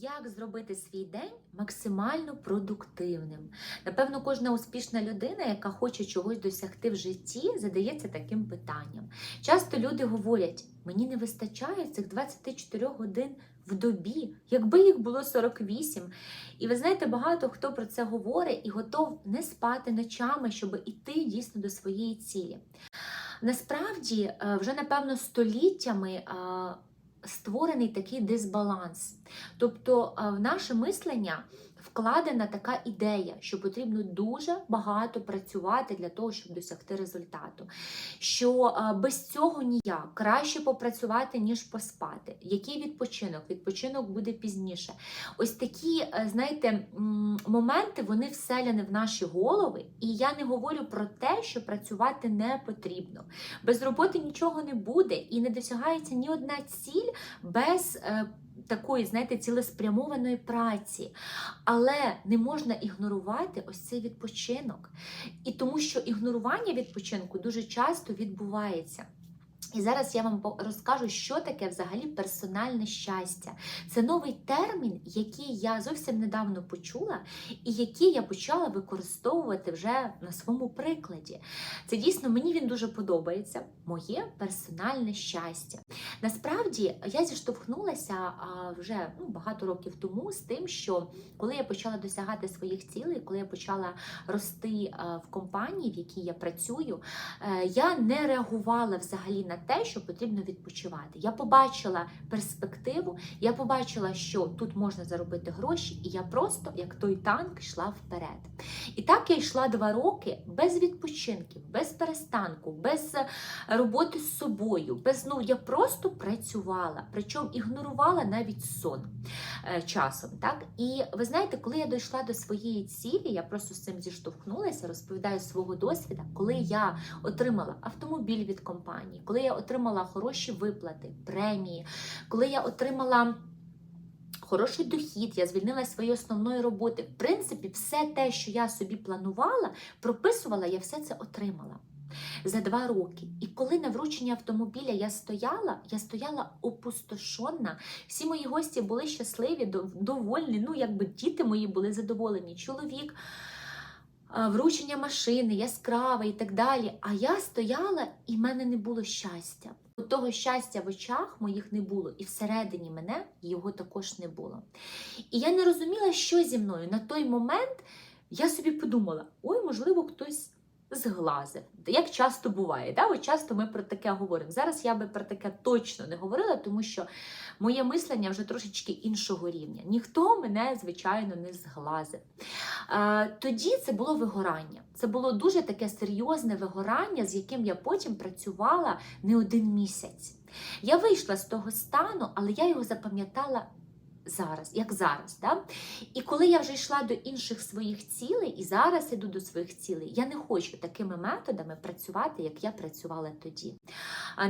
Як зробити свій день максимально продуктивним? Напевно, кожна успішна людина, яка хоче чогось досягти в житті, задається таким питанням. Часто люди говорять: мені не вистачає цих 24 годин в добі, якби їх було 48. І ви знаєте, багато хто про це говорить і готов не спати ночами, щоб іти дійсно до своєї цілі. Насправді, е, вже напевно століттями е, створений такий дисбаланс. Тобто е, в наше мислення вкладена така ідея, що потрібно дуже багато працювати для того, щоб досягти результату. Що е, без цього ніяк краще попрацювати, ніж поспати. Який відпочинок? Відпочинок буде пізніше. Ось такі, е, знаєте, моменти вони вселяні в наші голови, і я не говорю про те, що працювати не потрібно. Без роботи нічого не буде і не досягається ні одна ціль без е, такої, знаєте, цілеспрямованої праці. Але не можна ігнорувати ось цей відпочинок. І тому що ігнорування відпочинку дуже часто відбувається. І зараз я вам розкажу, що таке взагалі персональне щастя. Це новий термін, який я зовсім недавно почула, і який я почала використовувати вже на своєму прикладі. Це дійсно мені він дуже подобається. Моє персональне щастя. Насправді я зіштовхнулася вже ну, багато років тому з тим, що коли я почала досягати своїх цілей, коли я почала рости в компанії, в якій я працюю, е, я не реагувала взагалі на те, що потрібно відпочивати. Я побачила перспективу, я побачила, що тут можна заробити гроші, і я просто, як той танк, йшла вперед. І так я йшла два роки без відпочинків, без перестанку, без е, роботи з собою, без ну я просто працювала, причому ігнорувала навіть сон е, часом. Так і ви знаєте, коли я дійшла до своєї цілі, я просто з цим зіштовхнулася, розповідаю свого досвіду, коли я отримала автомобіль від компанії, коли я отримала хороші виплати, премії, коли я отримала. Хороший дохід, я звільнилася своєї основної роботи. В принципі, все те, що я собі планувала, прописувала, я все це отримала за два роки. І коли на врученні автомобіля я стояла, я стояла опустошена. Всі мої гості були щасливі, дов- довольні. Ну, якби діти мої були задоволені. Чоловік, вручення машини, яскраве і так далі. А я стояла, і в мене не було щастя. От Того щастя в очах моїх не було, і всередині мене його також не було. І я не розуміла, що зі мною. На той момент я собі подумала: ой, можливо, хтось зглазив. Як часто буває, да? От часто ми про таке говоримо. Зараз я би про таке точно не говорила, тому що моє мислення вже трошечки іншого рівня. Ніхто мене, звичайно, не зглазив. Тоді це було вигорання. Це було дуже таке серйозне вигорання, з яким я потім працювала не один місяць. Я вийшла з того стану, але я його запам'ятала зараз, як зараз. Да? І коли я вже йшла до інших своїх цілей, і зараз іду до своїх цілей, я не хочу такими методами працювати, як я працювала тоді.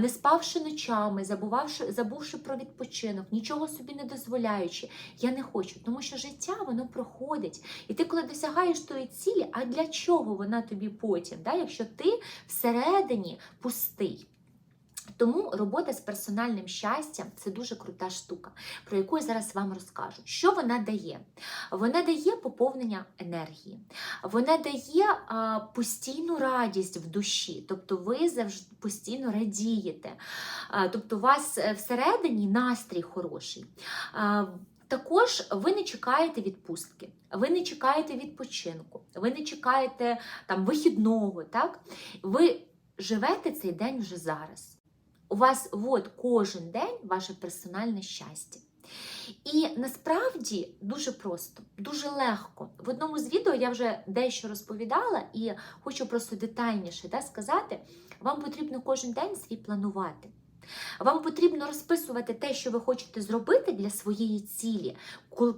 Не спавши ночами, забувавши, забувши про відпочинок, нічого собі не дозволяючи, я не хочу, тому що життя воно проходить. І ти, коли досягаєш тої цілі, а для чого вона тобі потім, да? якщо ти всередині пустий? Тому робота з персональним щастям це дуже крута штука, про яку я зараз вам розкажу. Що вона дає? Вона дає поповнення енергії, вона дає а, постійну радість в душі, тобто ви завжди постійно радієте, а, тобто у вас е, всередині настрій хороший. А, також ви не чекаєте відпустки, ви не чекаєте відпочинку, ви не чекаєте там вихідного. Так? Ви живете цей день вже зараз. У вас от кожен день ваше персональне щастя. І насправді дуже просто, дуже легко. В одному з відео я вже дещо розповідала і хочу просто детальніше да, сказати: вам потрібно кожен день свій планувати. Вам потрібно розписувати те, що ви хочете зробити для своєї цілі,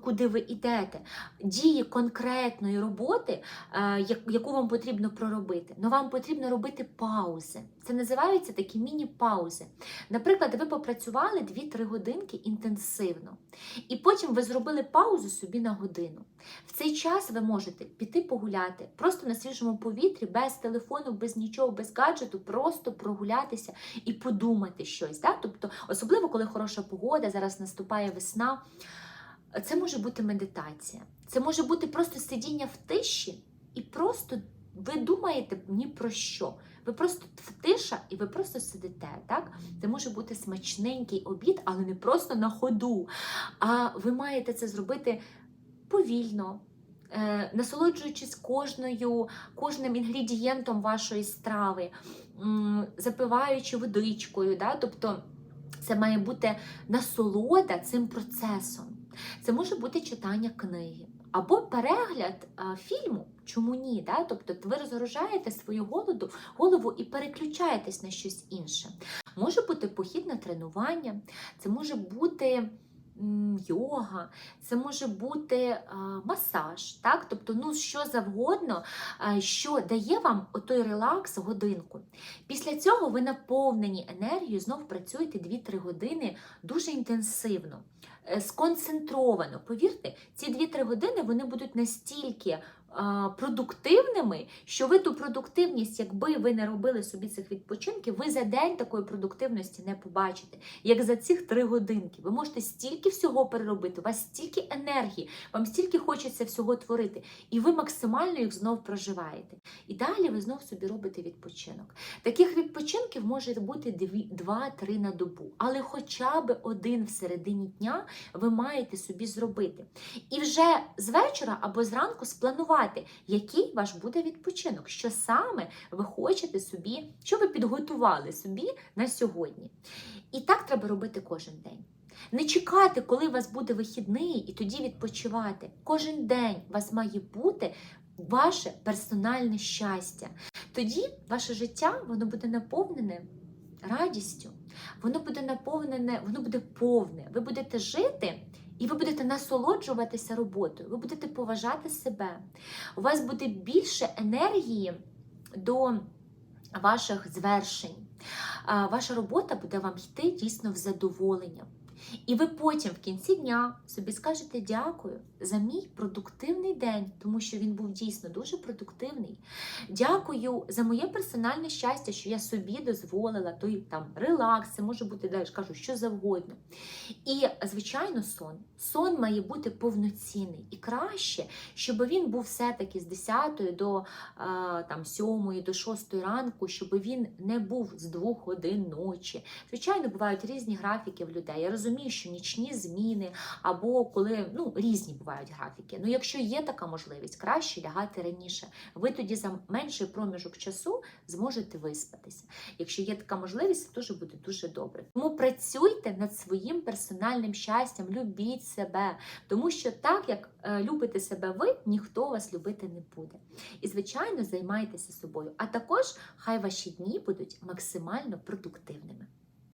куди ви йдете, дії конкретної роботи, е, яку вам потрібно проробити. Но вам потрібно робити паузи. Це називаються такі міні-паузи. Наприклад, ви попрацювали 2-3 годинки інтенсивно, і потім ви зробили паузу собі на годину. В цей час ви можете піти погуляти, просто на свіжому повітрі, без телефону, без нічого, без гаджету, просто прогулятися і подумати щось. Да? Тобто, особливо коли хороша погода, зараз наступає весна. Це може бути медитація, це може бути просто сидіння в тиші, і просто ви думаєте ні про що. Ви просто в тиша і ви просто сидите. Так? Це може бути смачненький обід, але не просто на ходу. А ви маєте це зробити повільно, насолоджуючись кожною, кожним інгредієнтом вашої страви, запиваючи водичкою. Да? Тобто це має бути насолода цим процесом. Це може бути читання книги або перегляд а, фільму. Чому ні? Да? Тобто ви розгружаєте свою голоду, голову і переключаєтесь на щось інше. Може бути похід на тренування, це може бути йога, це може бути масаж, так? тобто ну, що завгодно, що дає вам отой релакс годинку. Після цього ви наповнені енергією, знов працюєте 2-3 години дуже інтенсивно, е, сконцентровано. Повірте, ці 2-3 години вони будуть настільки продуктивними, що ви ту продуктивність, якби ви не робили собі цих відпочинків, ви за день такої продуктивності не побачите, як за цих 3 годинки. Ви можете стільки всього переробити, у вас стільки енергії, вам стільки хочеться всього творити, і ви максимально їх знов проживаєте. І далі ви знов собі робите відпочинок. Таких відпочинків може бути 2-3 на добу, але хоча б один в середині дня ви маєте собі зробити. І вже з вечора або зранку спланувати, який ваш буде відпочинок, що саме ви хочете собі, що ви підготували собі на сьогодні. І так треба робити кожен день. Не чекати, коли у вас буде вихідний, і тоді відпочивати. Кожен день у вас має бути ваше персональне щастя. Тоді ваше життя воно буде наповнене радістю, воно буде наповнене, воно буде повне. Ви будете жити і ви будете насолоджуватися роботою, ви будете поважати себе. У вас буде більше енергії до ваших звершень. Ваша робота буде вам йти дійсно в задоволення. І ви потім в кінці дня собі скажете дякую за мій продуктивний день, тому що він був дійсно дуже продуктивний. Дякую за моє персональне щастя, що я собі дозволила той там релакс, це може бути далі, кажу, що завгодно. І, звичайно, сон. Сон має бути повноцінний. І краще, щоб він був все-таки з 10 до а, там, 7 до 6 ранку, щоб він не був з 2 годин ночі. Звичайно, бувають різні графіки в людей. Я розумію, що нічні зміни або коли ну, різні бувають графіки. Ну, якщо є така можливість, краще лягати раніше. Ви тоді за менший проміжок часу зможете виспатися. Якщо є така можливість, теж буде дуже добре. Тому працюйте над своїм персональним щастям, любіть себе, тому що так як е, любите себе ви, ніхто вас любити не буде. І, звичайно, займайтеся собою. А також хай ваші дні будуть максимально продуктивними.